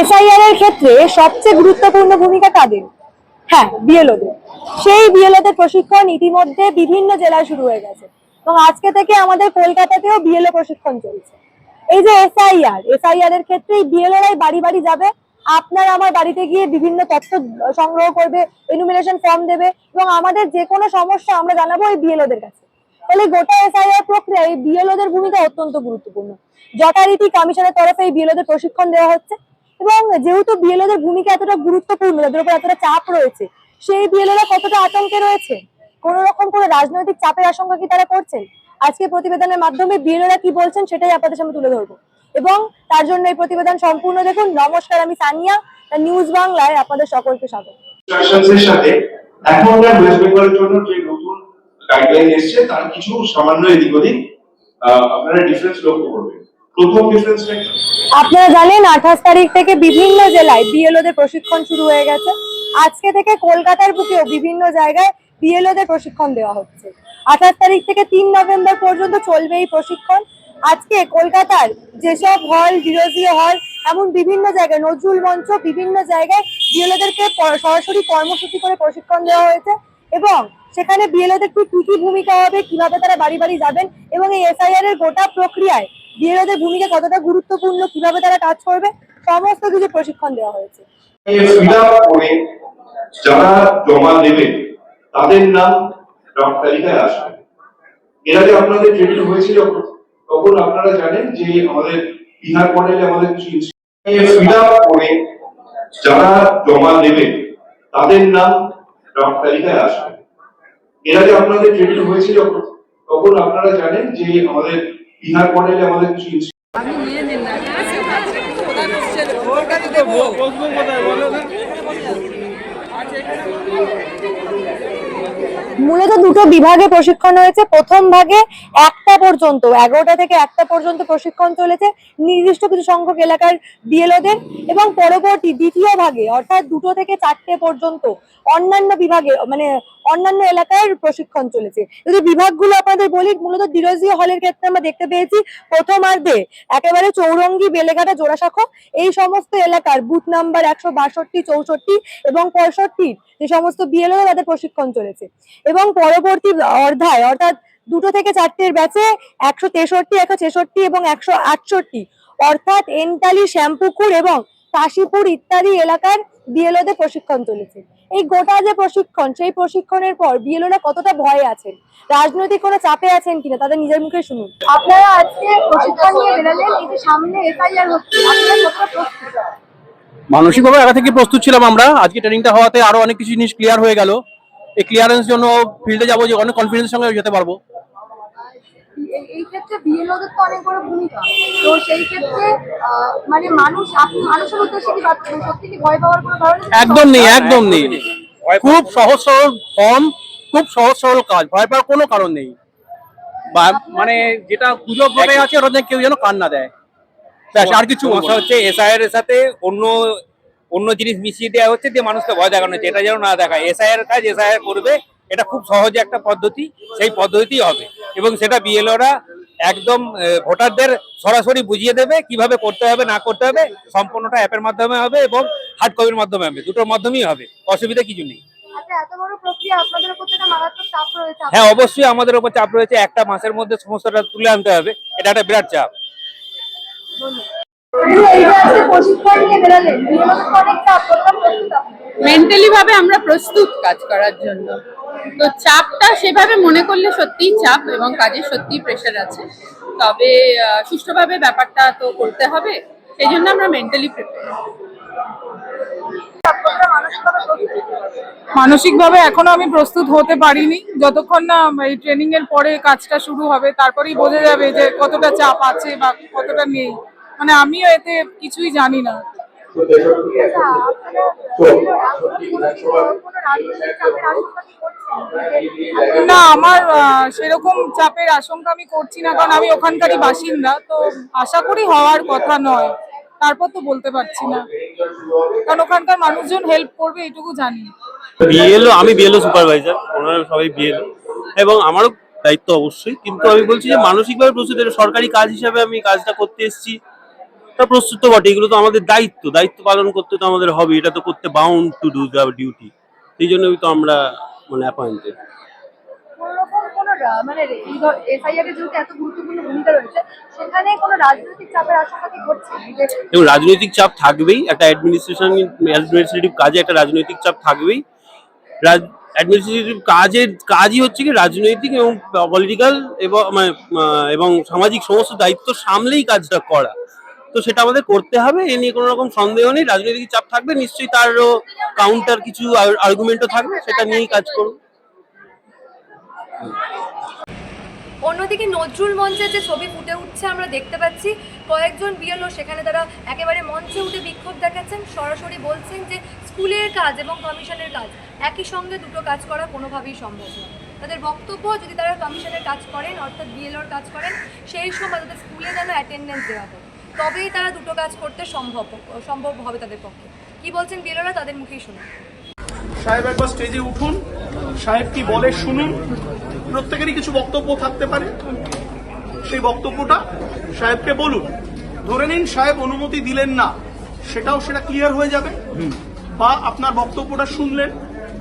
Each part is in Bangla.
এসআইআর এর ক্ষেত্রে সবচেয়ে গুরুত্বপূর্ণ ভূমিকা কাদের? হ্যাঁ বিএলওদের সেই বিএলওদের প্রশিক্ষণ ইতিমধ্যে বিভিন্ন জেলায় শুরু হয়ে গেছে। এবং আজকে থেকে আমাদের কলকাতাতেও বিএলও প্রশিক্ষণ চলছে। এই যে এসআইআর এসআইআর এর ক্ষেত্রে বিএলওরাই বাড়ি বাড়ি যাবে। আপনার আমার বাড়িতে গিয়ে বিভিন্ন তথ্য সংগ্রহ করবে এনুমিনেশন ফর্ম দেবে, এবং আমাদের যে কোনো সমস্যা আমরা জানাব এই বিএলওদের কাছে। তাহলে গোটা এসআইআর প্রক্রিয়ায় বিএলওদের ভূমিকা অত্যন্ত গুরুত্বপূর্ণ। যথারীতি কমিশনের তরফে এই বিএলওদের প্রশিক্ষণ দেওয়া হচ্ছে। এবং যেহেতু বিএলওদের ভূমিকা এতটা গুরুত্বপূর্ণ তাদের উপর এতটা চাপ রয়েছে, সেই বিএলওরা কতটা আতঙ্কে রয়েছে? কোন রকম কোনো রাজনৈতিক চাপের আশঙ্কা কি তারা করছেন? আজকে প্রতিবেদনের মাধ্যমে বিএলওরা কি বলছেন সেটাই আপনাদের সামনে তুলে ধরবো। এবং তার জন্য এই প্রতিবেদন সম্পূর্ণ দেখুন। নমস্কার, আমি সানিয়া নিউজ বাংলায় আপনাদের সকলকে স্বাগত। সাথে এখনকার ওয়েস্ট বেঙ্গলের জন্য যে নতুন গাইডলাইন এসছে, তার কিছু সামান্য এদিক ওদিক আপনারা ডিফারেন্স লক্ষ্য করবেন। প্রথম ডিফারেন্সটা আপনারা জানেন আঠাশ তারিখ থেকে বিভিন্ন জেলায় বিএলওদের প্রশিক্ষণ শুরু হয়ে গেছে। আজকে থেকে কলকাতার বুকেও বিভিন্ন জায়গায় বিএলওদের প্রশিক্ষণ দেওয়া হচ্ছে। আঠাশ তারিখ থেকে তিন নভেম্বর পর্যন্ত চলবে এই প্রশিক্ষণ। আজকে কলকাতার যেসব হল ডিরোজিও হল, এমন বিভিন্ন জায়গায় নজরুল মঞ্চ বিভিন্ন জায়গায় বিএলওদেরকে সরাসরি কর্মসূচি করে প্রশিক্ষণ দেওয়া হয়েছে এবং সেখানে বিএলওদের কি কি ভূমিকা হবে, কীভাবে তারা বাড়ি বাড়ি যাবেন এবং এই এসআইআর এর গোটা প্রক্রিয়ায় বিএলওদের ভূমিকা কতটা গুরুত্বপূর্ণ, কীভাবে তারা কাজ করবে, সমস্ত কিছু প্রশিক্ষণ দেওয়া হয়েছে। যারা জমা দেবেন তাদের নাম তালিকায় আসবে। এর আগে আপনাদের ট্রেনিং হয়েছিল, তখন আপনারা জানেন যে আমাদের বিহার মডেলে আমাদের কিছু ফিল যারা জমা দেবেন তাদের নাম ড্রাফট তালিকায় আসবে। এর আগে আপনাদের ট্রেনিং হয়েছিল, তখন আপনারা জানেন যে আমাদের বিহার মডেলে আমাদের কিছু আমি নিয়ে মূলত দুটো বিভাগে প্রশিক্ষণ হয়েছে। প্রথম ভাগে একটা পর্যন্ত, এগারোটা থেকে একটা পর্যন্ত প্রশিক্ষণ চলেছে নির্দিষ্ট কিছু সংখ্যক এলাকার বিএলওদের এবং পরবর্তী দ্বিতীয় ভাগে, অর্থাৎ দুটো থেকে চারটে পর্যন্ত অন্যান্য বিভাগে মানে অন্যান্য এলাকার প্রশিক্ষণ চলেছে। যদি বিভাগগুলো আপনাদের বলি, মূলত দিরোজিও হলের ক্ষেত্রে আমরা দেখতে পেয়েছি প্রথমার্ধে একেবারে চৌরঙ্গি, বেলেঘাটা, জোড়াসাঁকো, এই সমস্ত এলাকার বুথ নাম্বার একশো বাষট্টি, চৌষট্টি এবং পঁয়ষট্টি, যে সমস্ত বিএলও তাদের প্রশিক্ষণ চলেছে। এবং পরবর্তী অর্ধায় অর্থাৎ দুটো থেকে চারটের ব্যাচে একশো তেষট্টি একশো ছেষট্টি এবং একশো আটষট্টি অর্থাৎ এনটালি শ্যামপুকুর এবং কাশীপুর ইত্যাদি এলাকার বিএলওদের প্রশিক্ষণ চলেছে এই গোটা যে প্রশিক্ষণ সেই প্রশিক্ষণের পর বিএলওরা কতটা ভয়ে আছেন? রাজনৈতিক কোনো চাপে আছেন কিনা তাদের নিজের মুখে শুনুন। আপনারা আজকে প্রশিক্ষণ নিয়ে বেরোলেন এই যে সামনে এসআইআর হচ্ছে আপনারা কতটা প্রস্তুত? মানসিকভাবে আগে থেকে প্রস্তুত ছিলাম আমরা। আজকে ট্রেনিংটা হওয়াতে আরও অনেক কিছু জিনিস ক্লিয়ার হয়ে গেল। এই ক্লিয়ারেন্স জন্য ফিল্ডে যাব যে অনেক কনফিডেন্সের সঙ্গে যেতে পারব। এই- এই ক্ষেত্রে বিএলওদের তো অনেক বড় ভূমিকা। তো সেই ক্ষেত্রে মানে মানুষ আপনি মানুষের উদ্দেশ্যে কি বার্তা সত্যি কি ভয় পাওয়ার কোনো কারণ নেই? একদম নেই একদম নেই। খুব সহজ সরল ফর্ম খুব সহজ সরল কাজ ভয় পাওয়ার কোনো কারণ নেই। মানে যেটা গুজব ভাবে আছে ওটা যেন কেউ যেন কান না দেয়। ব্যাস আর কিছু সমস্যা। হচ্ছে এসআইআর এর সাথে অন্য অন্য জিনিস মিশিয়ে দেওয়া হচ্ছে দিয়ে মানুষকে ভয় দেখানো হচ্ছে। এটা যেন না দেখায়। এসআইআর কাজ এসআইআর করবে এটা খুব সহজে একটা পদ্ধতি সেই পদ্ধতিই হবে। এবং সেটা বিএলওরা একদম ভোটারদের সরাসরি বুঝিয়ে দেবে কীভাবে করতে হবে না করতে হবে সম্পূর্ণটা অ্যাপের মাধ্যমে হবে এবং হার্ড কপির মাধ্যমে হবে। দুটোর মাধ্যমেই হবে অসুবিধা কিছু নেই। আচ্ছা হ্যাঁ অবশ্যই আমাদের উপর চাপ রয়েছে। একটা মাসের মধ্যে সমস্যাটা তুলে আনতে হবে। এটা একটা বিরাট চাপ। মেন্টালি ভাবে আমরা প্রস্তুত কাজ করার জন্য। তো চাপটা সেভাবে মনে করলে সত্যিই চাপ এবং কাজে সত্যিই প্রেশার আছে। তবে সুষ্ঠুভাবে ব্যাপারটা তো করতে হবে। সেই জন্য আমরা মেন্টালি প্রিপেয়ার মানসিকভাবে এখনও আমি প্রস্তুত হতে পারিনি। যতক্ষণ না এই ট্রেনিং এর পরে কাজটা শুরু হবে, তারপরেই বোঝা যাবে যে কতটা চাপ আছে বা কতটা নেই। মানে আমিও এতে কিছুই জানি না? না, আমার সেরকম চাপের আশঙ্কা আমি করছি না, কারণ আমি ওখানকারই বাসিন্দা, তো আশা করি হওয়ার কথা নয়। তারপর তো বলতে পারছি না। কারণ ওখানকার মানুষজন হেল্প করবে, এটুকু জানি। বিএলও আমি বিএলও সুপারভাইজার ওনারা সবাই বিএলও এবং আমারও দায়িত্ব অবশ্যই, কিন্তু আমি বলছি যে মানসিকভাবে প্রস্তুত সরকারি কাজ হিসাবে আমি কাজটা করতে এসেছি। তা প্রস্তুত তো বটে এগুলো তো আমাদের দায়িত্ব দায়িত্ব পালন করতে তো আমাদের হবে এটা তো করতে bound to do the duty সেই জন্যই তো আমরা মানে অ্যাপয়েন্টেড মানে এসআইআর এর যেহেতু এত গুরুত্বপূর্ণ ভূমিকা রয়েছে সেখানে কোনো রাজনৈতিক চাপের আশঙ্কা কি করছে এবং রাজনৈতিক চাপ থাকবেই একটা অ্যাডমিনিস্ট্রেশন অ্যাডমিনিস্ট্রেটিভ কাজে একটা রাজনৈতিক চাপ থাকবেই। অ্যাডমিনিস্ট্রেটিভ কাজের কাজই হচ্ছে কি রাজনৈতিক এবং পলিটিক্যাল এবং মানে, এবং সামাজিক সমস্ত দায়িত্ব সামলেই কাজটা করা। তো সেটা আমাদের করতে হবে, এ নিয়ে কোনো রকম সন্দেহ নেই, রাজনৈতিক চাপ থাকবে, নিশ্চয়ই তারও কাউন্টার কিছু আর্গুমেন্টও থাকবে, সেটা নিয়েই কাজ করব। অন্যদিকে নজরুল মঞ্চের যে ছবি ফুটে উঠছে, আমরা দেখতে পাচ্ছি কয়েকজন বিএলও সেখানে তারা একেবারে মঞ্চে উঠে বিক্ষোভ দেখাচ্ছেন। সরাসরি বলছেন যে স্কুলের কাজ এবং কমিশনের কাজ, একই সঙ্গে দুটো কাজ করা কোনোভাবেই সম্ভব নয়। তাদের বক্তব্য, যদি তারা কমিশনের কাজ করেন, অর্থাৎ বিএলওর কাজ করেন, সেই সময় তাদের স্কুলে যেন অ্যাটেন্ডেন্স দেওয়া হয়। তবেই তারা দুটো কাজ করতে সম্ভব সম্ভব হবে তাদের পক্ষে। কি বলছেন বিএলওরা তাদের মুখেই শুনুন। সাহেব একবার স্টেজে উঠুন। সাহেব কি বলে শুনুন। প্রত্যেকেরই কিছু বক্তব্য থাকতে পারে। সেই বক্তব্যটা সাহেবকে বলুন। ধরে নিন সাহেব অনুমতি দিলেন না। সেটাও সেটা ক্লিয়ার হয়ে যাবে। বা আপনার বক্তব্যটা শুনলেন।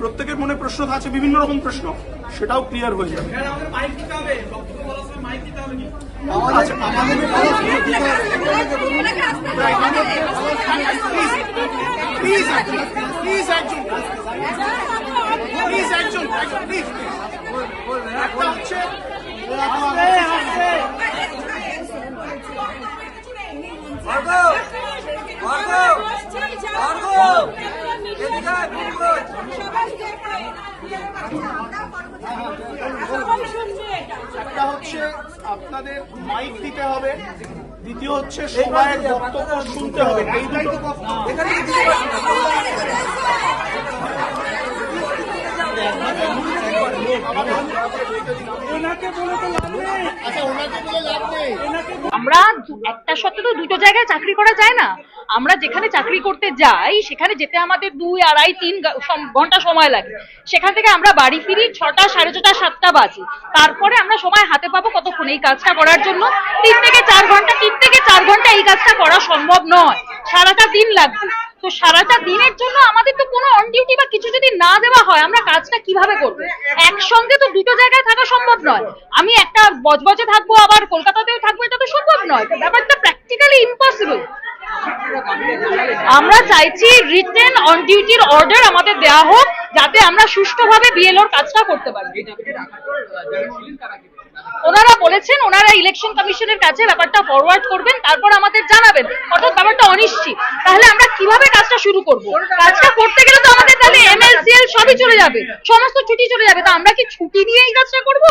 প্রত্যেকের মনে প্রশ্ন আছে বিভিন্ন রকম প্রশ্ন সেটাও ক্লিয়ার হয়ে যাবে। আচ্ছা, প্লিজ প্লিজ একজন প্লিজ একজন প্লিজ একটা হচ্ছে আপনাদের মাইক দিতে হবে। দ্বিতীয় হচ্ছে সবাই বক্তব্য শুনতে হবে। এই দুটো আমরা একটা সত্ত্বে তো দুটো জায়গায় চাকরি করা যায় না। আমরা যেখানে চাকরি করতে যাই সেখানে যেতে আমাদের দুই আড়াই তিন ঘণ্টা সময় লাগে। সেখান থেকে আমরা বাড়ি ফিরি ছটা সাড়ে ছটা সাতটা বাজে। তারপরে আমরা সময় হাতে পাবো কতক্ষণ এই কাজটা করার জন্য। তিন থেকে চার ঘণ্টা তিন থেকে চার ঘণ্টা এই কাজটা করা সম্ভব নয়। সারাটা দিন লাগবে। তো সারাটা দিনের জন্য আমাদের তো কোনো অন ডিউটি বা কিছু যদি না দেওয়া হয়, আমরা কাজটা কীভাবে করব? একসঙ্গে তো দুটো জায়গায় থাকা সম্ভব নয়। আমি একটা বজবজে থাকব, আবার কলকাতাতেও থাকব, এটা তো সম্ভব নয়। ব্যাপারটা প্র্যাকটিক্যালি ইম্পসিবল আমরা চাইছি রিটেন অন ডিউটির অর্ডার আমাদের দেওয়া হোক। যাতে আমরা সুষ্ঠুভাবে বিএলওর কাজটা করতে পারি। ওনারা বলেছেন, ওনারা ইলেকশন কমিশনের কাছে ব্যাপারটা ফরওয়ার্ড করবেন, তারপর আমাদের জানাবেন। অর্থাৎ ব্যাপারটা অনিশ্চিত। তাহলে আমরা কীভাবে কাজটা শুরু করব? কাজটা করতে গেলে তো আমাদের তাহলে এমএলসিএল সবই চলে যাবে। সমস্ত ছুটি চলে যাবে। তো আমরা কি ছুটি নিয়ে এই কাজটা করব?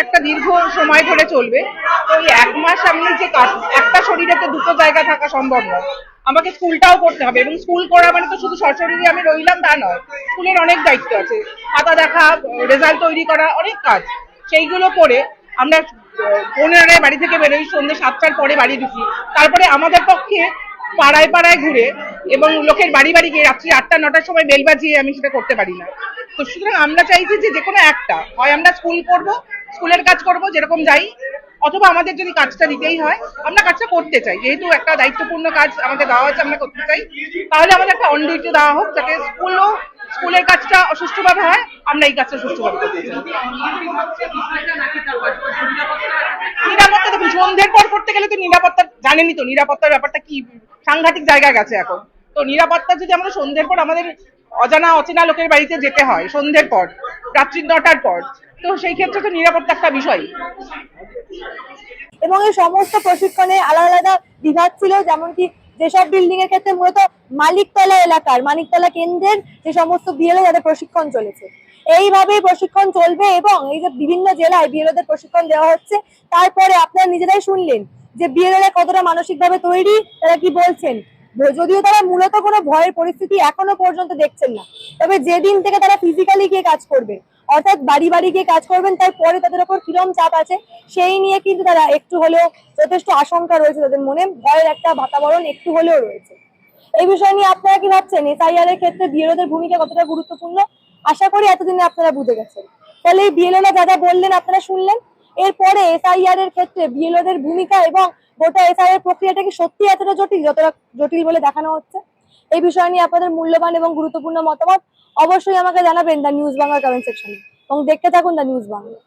একটা দীর্ঘ সময় ধরে চলবে। তো এক মাস আমি যে কাজ- একটা শরীরে তো দুটো জায়গা থাকা সম্ভব নয়। আমাকে স্কুলটাও করতে হবে এবং স্কুল করা মানে তো শুধু সশরীরে আমি রইলাম, তা নয়। স্কুলের অনেক দায়িত্ব আছে। খাতা দেখা রেজাল্ট তৈরি করা, অনেক কাজ। সেইগুলো করে আমরা পনেরোটায় বাড়ি থেকে বেরোই সন্ধ্যে সাতটার পরে বাড়ি ঢুকি। তারপরে আমাদের পক্ষে পাড়ায় পাড়ায় ঘুরে এবং লোকের বাড়ি বাড়ি গিয়ে রাত্রি আটটা, নটার সময় বেল বাজিয়ে আমি সেটা করতে পারি না। তো সুতরাং আমরা চাইছি যে যে কোনো একটা, হয় আমরা স্কুল করব, স্কুলের কাজ করব, যেরকম যাই অথবা আমাদের যদি কাজটা দিতেই হয়, আমরা কাজটা করতে চাই। যেহেতু একটা দায়িত্বপূর্ণ কাজ আমাদের দেওয়া আছে, আমরা করতে চাই। তাহলে আমাদের একটা অন দেওয়া হোক, যাতে স্কুলও, স্কুলের কাজটা সুষ্ঠুভাবে হয়, আমরা এই কাজটা চাই। নিরাপত্তা দেখুন, সন্ধ্যের পর করতে গেলে তো নিরাপত্তা, জানেনই তো নিরাপত্তার ব্যাপারটা কি, সাংঘাতিক জায়গা গেছে এখন। তো নিরাপত্তা যদি আমরা সন্ধ্যের পর আমাদের অজানা, অচেনা লোকের বাড়িতে যেতে হয়, সন্ধ্যের পর রাত্রি নটার পর। তো সেই ক্ষেত্রে তো নিরাপত্তা একটা বিষয় এবং এই সমস্ত প্রশিক্ষণে আলাদা আলাদা বিভাগ ছিল যেমন কি যেসব বিল্ডিং এর ক্ষেত্রে মূলত মালিকতলা এলাকার মানিকতলা কেন্দ্রের যে সমস্ত বিএলও যাদের প্রশিক্ষণ চলেছে। এইভাবেই প্রশিক্ষণ চলবে এবং এই যে বিভিন্ন জেলায় বিএলওদের প্রশিক্ষণ দেওয়া হচ্ছে, তারপরে আপনারা নিজেরাই শুনলেন যে বিএলওরা কতটা মানসিকভাবে তৈরি, তারা কি বলছেন? যদিও তারা মূলত কোনো ভয়ের পরিস্থিতি এখনও পর্যন্ত দেখছেন না। তবে যেদিন থেকে তারা ফিজিক্যালি গিয়ে কাজ করবেন অর্থাৎ বাড়ি বাড়ি গিয়ে কাজ করবেন তারপরে তাদের উপর কিরম চাপ আছে, সেই নিয়ে কিন্তু তারা একটু হলেও যথেষ্ট আশঙ্কা রয়েছে তাদের মনে, ভয়ের একটা বাতাবরণ একটু হলেও রয়েছে। এই বিষয় নিয়ে আপনারা কি ভাবছেন? এসআইআর এর ক্ষেত্রে বিএলওদের ভূমিকা কতটা গুরুত্বপূর্ণ? আশা করি এতদিনে আপনারা বুঝে গেছেন। তাহলে এই বিএলওরা যা যা বললেন, আপনারা শুনলেন? এরপরে এসআইআর এর ক্ষেত্রে বিএলওদের ভূমিকা এবং গোটা এসআইআর প্রক্রিয়াটা কি সত্যি এতটা জটিল, যতটা জটিল বলে দেখানো হচ্ছে? এই বিষয় নিয়ে আপনাদের মূল্যবান এবং গুরুত্বপূর্ণ মতামত অবশ্যই আমাকে জানাবেন দ্য নিউজ বাংলার কমেন্ট সেকশনে এবং দেখতে থাকুন দ্য নিউজ বাংলা